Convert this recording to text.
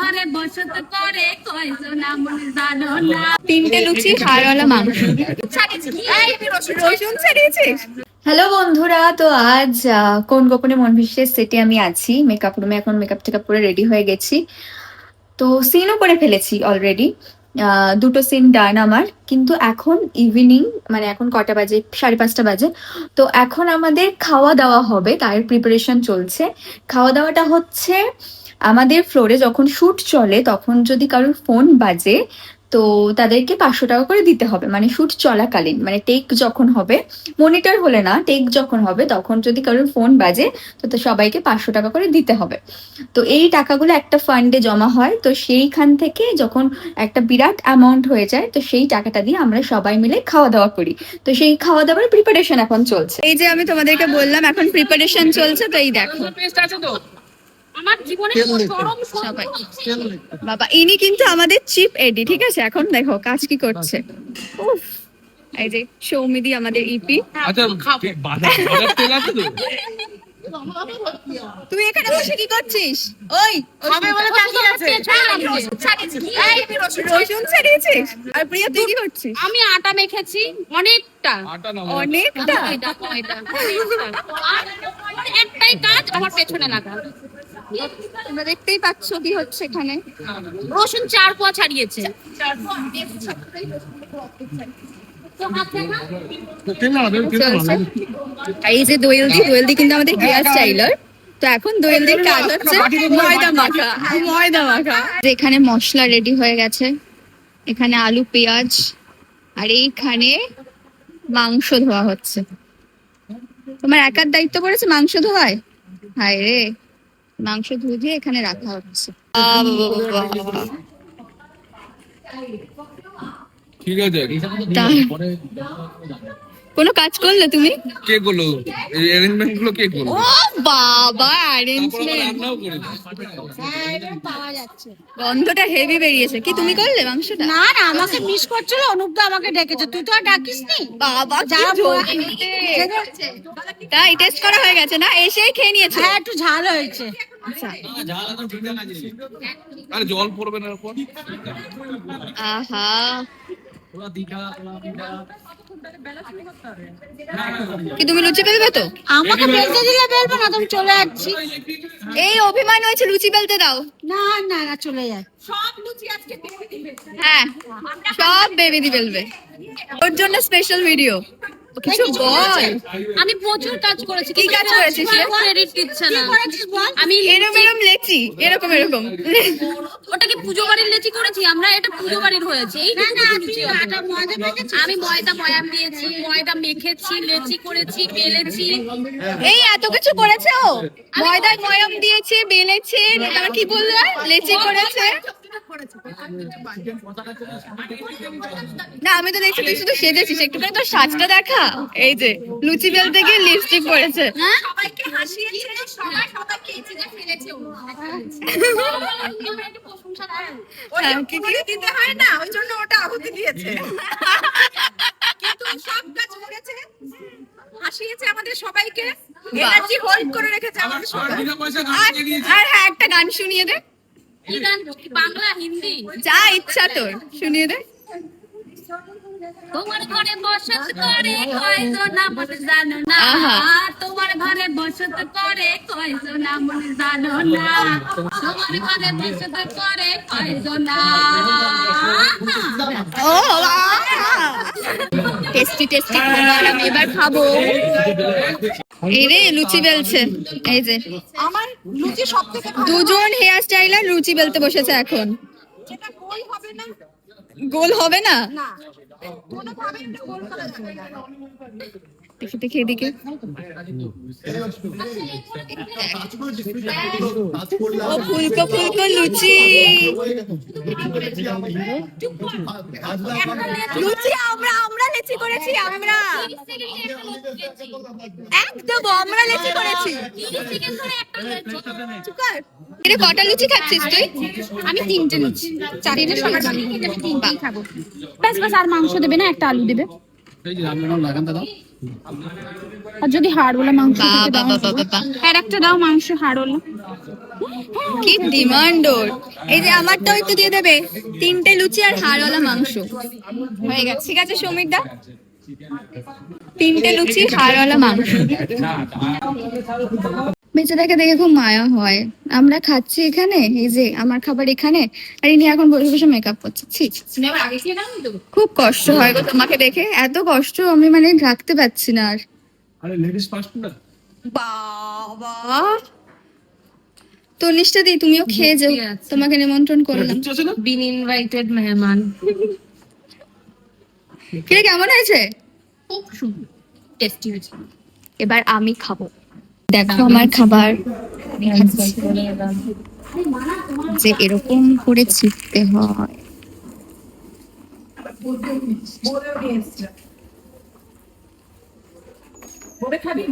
ঘরে বসত করে কয়জন জানো না? তিনটে লুচি হাড়ওয়ালা মাংস। রসুন ছাড়িয়েছিস? হ্যালো বন্ধুরা তো আজ কোন গোপনে মন বিশ্বের সেটে আমি আছি। মেকআপ রুমে এখন মেকআপ টেকআপ করে রেডি হয়ে গেছি। তো সিনও করে ফেলেছি অলরেডি দুটো সিন ডান আমার। কিন্তু এখন ইভিনিং মানে এখন কটা বাজে? সাড়ে পাঁচটা বাজে। তো এখন আমাদের খাওয়া দাওয়া হবে তার প্রিপারেশন চলছে। খাওয়া দাওয়াটা হচ্ছে আমাদের ফ্লোরে যখন শ্যুট চলে, তখন যদি কারোর ফোন বাজে, তো তাদেরকে পাঁচশো টাকা করে দিতে হবে। মানে শ্যুট চলাকালীন মানে টেক যখন হবে মনিটর হলে না টেক যখন হবে, তখন যদি কারোর ফোন বাজে, তো সবাইকে পাঁচশো টাকা করে দিতে হবে। তো এই টাকাগুলো একটা ফান্ডে জমা হয়, তো সেইখান থেকে যখন একটা বিরাট অ্যামাউন্ট হয়ে যায়, তো সেই টাকাটা দিয়ে আমরা সবাই মিলে খাওয়া দাওয়া করি। তো সেই খাওয়া দাওয়ার প্রিপারেশন এখন চলছে। এই যে আমি তোমাদেরকে বললাম, এখন প্রিপারেশন চলছে, তো এই দেখো। বাবা ইনি কিন্তু আমাদের চিপ এডি ঠিক আছে? এখন দেখো কাজ কি করছে? উফ, এই যে সৌমিদি আমাদের ইপি আচ্ছা তেল আছে তো? তুই এখানে বসে কি করছিস? ওই আছে। রসুন ছাড়িয়েছিস। আর প্রিয়া তুই কি করছিস? আমি আটা মেখেছি অনেকটা। আটা অনেকটা? একটাই কাজ আমার পেছনে লাগা তোমরা দেখতেই পাচ্ছ কি হচ্ছে এখানে। রসুন চার পোয়া ছাড়িয়েছে। এই যে দোয়েলদি দোয়েলদি কিন্তু আমাদের হেয়ার স্টাইলার তো এখন দোয়েলদির কাজ হচ্ছে ময়দা মাখা ময়দা মাখা। এখানে মশলা রেডি হয়ে গেছে। এখানে আলু পেঁয়াজ আর এইখানে মাংস ধোয়া হচ্ছে। তোমার একার দায়িত্ব পড়েছে মাংস ধোয়ায়? হায় রে। মাংস ধুয়ে দিয়ে এখানে রাখা হচ্ছে। ঠিক আছে। কোনো কাজ করলে তুমি? কে করল? এই অ্যারেঞ্জমেন্টগুলো কে করল? বাবা অ্যারেঞ্জমেন্ট গন্ধটা হেভি বেরিয়েছে। কি তুমি করলে মাংসটা? না না আমাকে মিস করছিল অনুপদা আমাকে ডেকেছে। তুই তো আর ডাকিস নি বাবা যা যা তাই টেস্ট করা হয়ে গেছে না? এসেই খেয়ে নিয়েছে। হ্যাঁ একটু ঝাল হয়েছে। আচ্ছা। আরে জল পড়বে না এরপর আহা। কি তুমি লুচি বেলবে তো? আমাকে বেলতে দিলে বেলবে না তুমি চলে যাচ্ছি। এই অভিমান হয়েছে লুচি বেলতে দাও। না না না চলে যায় হ্যাঁ সব বেবি দি বেলবে ওর জন্য স্পেশাল ভিডিও কিছু বল আমি প্রচুর কাজ করেছি কি কাজ করেছিস? ক্রেডিট দিচ্ছে না। আমি এরকম এরকম লেচি এরকম এরকম। ওটা কি পুজো বাড়ির লেচি করেছি আমরা এটা পুজো বাড়ির হয়েছে এই না না ময়দা আমি ময়দা ময়াম দিয়েছি ময়দা মেখেছি লেচি করেছি বেলেছি। এই এত কিছু করেছে ও? ময়দার ময়ম দিয়েছে বেলেছে তারপর কি বলল? লেচি করেছে। না আমি তো দেখছি তুই শুধু সেজেছিস একটুখানি তোর সাজটা দেখা। এই যে লুচি বেলতে গিয়ে লিপস্টিক পরেছে। কি কি? দিতে না ওই জন্য ওটা দিয়েছে। কিন্তু সব কাজ করেছে হাসিয়েছে আমাদের সবাইকে। এনার্জি হোল্ড করে রেখেছে আমাদের আর হ্যাঁ একটা গান শুনিয়ে দে। কি গান বাংলা হিন্দি যা ইচ্ছা তোর শুনিয়ে দে। তোমার ঘরে বসত করে কয়জন আমন জানো না। তোমার ঘরে বসত করে কয়জন আমন জানো না। তোমার ঘরে বসত করে কয়জন ও টেস্টি টেস্টি খাবার আমি এবার খাব। এই রে লুচি বেলছে। এই যে। আমার লুচি সবথেকে দুজন হেয়ার স্টাইলার লুচি বেলতে বসেছে এখন। গোল হবে না। দেখি দেখি এদিকে। ও ফুলকো ফুলকো লুচি। লুচি আমরা আমরা লেচি করেছি আমরা। একদম আমরা লেচি করেছি। এটা কটা লুচি খাচ্ছিস তুই? আমি তিনটে লুচি। চারটে সবার ব্যাস ব্যাস আর মাংস দেবে না একটা আলু দেবে। এই যে আমি আমার লাগান দাদা আর যদি হাড়ওয়ালা মাংস আর একটা দাও মাংস হাড়ওয়ালা। কি ডিমান্ড ওর। এই যে আমারটাও একটু দিয়ে দেবে। তিনটে লুচি আর হাড়ওয়ালা মাংস। হয়ে গেছে। ঠিক আছে সমীর দা? তিনটে লুচি হাড়ওয়ালা মাংস। বেচারাকে দেখে খুব মায়া হয়। আমরা খাচ্ছি এখানে এই যে আমার খাবার এখানে আর ইনি এখন বসে বসে মেকআপ করছে। ছি। খুব কষ্ট হয় গো তোমাকে দেখে। এত কষ্ট আমি মানে রাখতে পারছি না আর। আরে লেডিস ফার্স্ট না? বাবা। তনিষ্ঠা দি তুমিও খেয়ে যাও। তোমাকে নিমন্ত্রণ করলাম। বিন ইনভাইটেড মেহমান। কিরে কেমন হয়েছে? খুব সুন্দর। টেস্টি হয়েছে। এবার আমি খাব। দেখো আমার খাবার যে এরকম করে ছিটতে হয়। খাবি